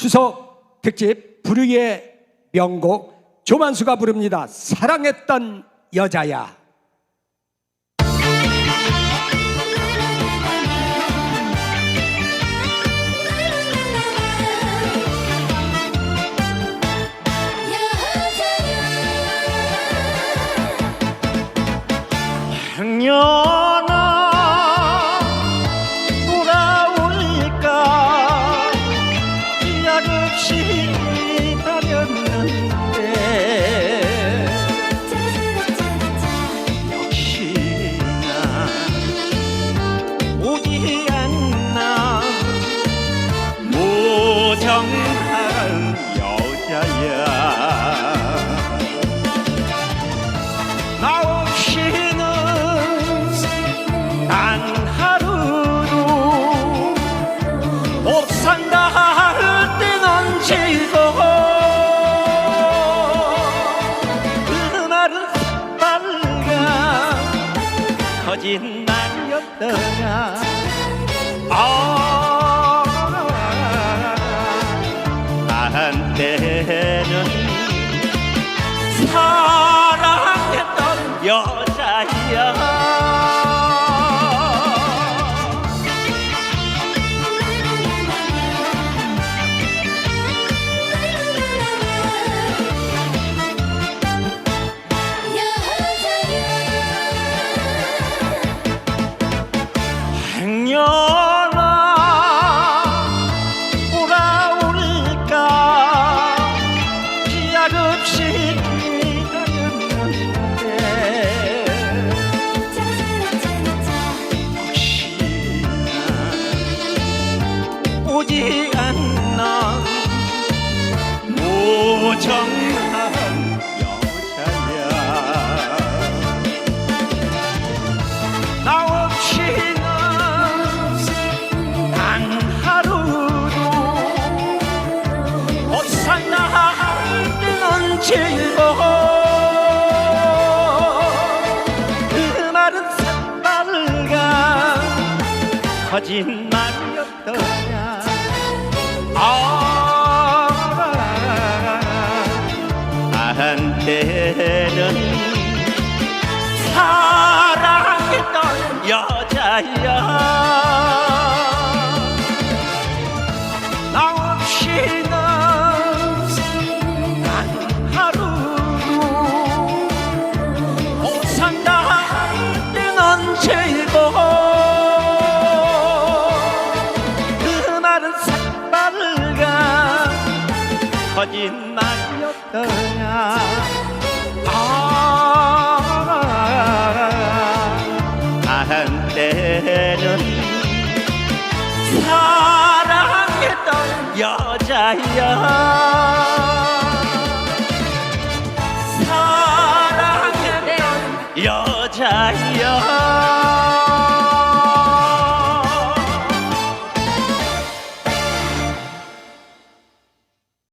추석 특집 불후의 명곡 조만수가 부릅니다. 사랑했던 여자야. 여자야. 나 없이는 단 하루도 못 산다 할 때는 즐거워. 그 말은 빨간 거짓말이었더냐. 아 사 오지 않나. 모정한 여자야 나 없이는 단 하루도 못 산다 할 때는 즐거워 그 말은 새빨간 거짓 한때는 사랑했던 여자야. 나 없이는 단 하루도 못 산다. 할 때는 즐거워 그 말은 새빨간 거짓말이었더냐 사랑했던 여자야 사랑했던 여자야